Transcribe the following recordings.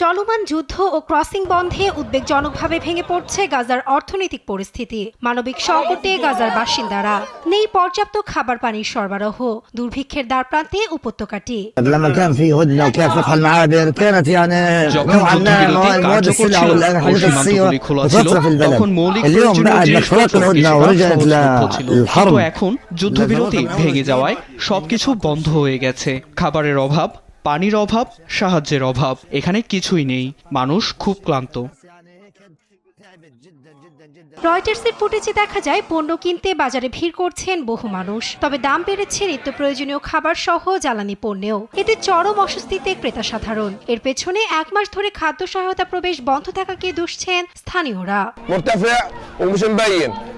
চলমান যুদ্ধ ও ক্রসিং বন্ধে উদ্বেগজনকভাবে ভেঙে পড়ছে গাজার অর্থনৈতিক পরিস্থিতি। মানবিক সংকটে গাজার বাসিন্দারা। নেই পর্যাপ্ত খাবার পানির সরবরাহ। দুর্ভিক্ষের দ্বার প্রান্তে উপত্যকাটি এখন যুদ্ধবিরতি ভেঙে যাওয়ায় সবকিছু বন্ধ হয়ে গেছে। খাবারের অভাব পানির অভাব সাহায্যের অভাব এখানে কিছুই নেই। মানুষ খুব ক্লান্ত। রয়টার্সের ফুটেজে দেখা যায় পণ্য কিনতে বাজারে ভিড় করছেন বহু মানুষ। তবে দাম বেড়েছে নিত্য প্রয়োজনীয় খাবার সহ জ্বালানি পণ্যেও। এতে চরম অস্বস্তিতে ক্রেতা সাধারণ। এর পেছনে এক মাস ধরে খাদ্য সহায়তা প্রবেশ বন্ধ থাকাকে দুষছেন স্থানীয়রা।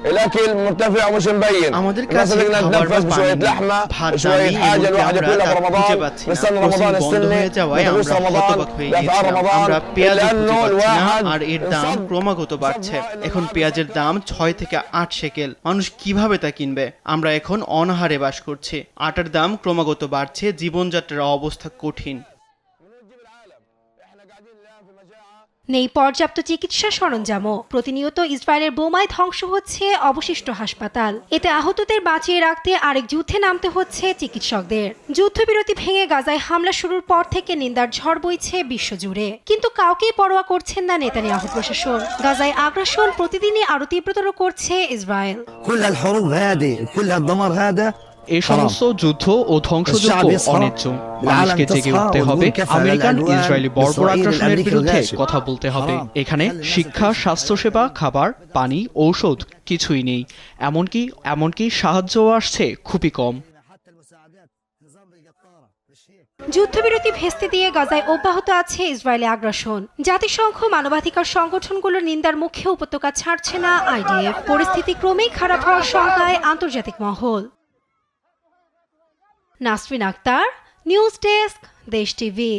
مرتفع ومش مبين الاكل مرتفع ومش مبين আমাদের الناس কাছে بدنا খাবার বা نتنفس بشويه পানি নেই। لحمه ভাত شويه ডালি حاجه এমনকি الواحد আমরা ياكلها তা برمضان খুঁজে পাচ্ছি না। نستنى ক্রসিং رمضان বন্ধ السنه হয়ে যাওয়ায় نحوس আমরা رمضان হতবাক হয়ে دفع গিয়েছিলাম رمضان আমরা পেঁয়াজ إلا খুঁজে انه পাচ্ছি না الواحد আর এর দাম انصب- ক্রমাগত বাড়ছে انصب- এখন পেঁয়াজের দাম ছয় থেকে আট সেকেল মানুষ কিভাবে তা কিনবে আমরা এখন অনাহারে বাস করছি আটার দাম ক্রমাগত বাড়ছে জীবনযাত্রার অবস্থা কঠিন নেই পর্যাপ্ত চিকিৎসা সরঞ্জামও। প্রতিনিয়ত ইসরায়েলের বোমায় ধ্বংস হচ্ছে অবশিষ্ট হাসপাতাল। এতে আহতদের বাঁচিয়ে রাখতে আরেক যুদ্ধে নামতে হচ্ছে চিকিৎসকদের। যুদ্ধবিরতি ভেঙে গাজায় হামলা শুরুর পর থেকে নিন্দার ঝড় বইছে বিশ্বজুড়ে। কিন্তু কাউকেই পরোয়া করছেন না নেতানিয়াহু প্রশাসন। গাজায় আগ্রাসন প্রতিদিনই আরও তীব্রতর করছে ইসরায়েল। এ সমস্ত যুদ্ধ ও ধ্বংসযজ্ঞ অন্যায্য মানুষকে জেগে উঠতে হবে। আমেরিকান ইসরায়েলি বর্বর আগ্রাসনের বিরুদ্ধে কথা বলতে হবে। এখানে শিক্ষা স্বাস্থ্যসেবা খাবার পানি ঔষধ কিছুই নেই। এমনকি এমনকি সাহায্য আসছে খুবই কম। যুদ্ধবিরতি ভেস্তে দিয়ে গাজায় অব্যাহত আছে ইসরায়েলি আগ্রাসন। জাতিসংঘ মানবাধিকার সংগঠনগুলোর নিন্দার মুখে উপত্যকা ছাড়ছে না আইডিএফ। পরিস্থিতি ক্রমেই খারাপ হওয়ার শঙ্কায় আন্তর্জাতিক মহল। Nasrin Akter news desk Desh TV.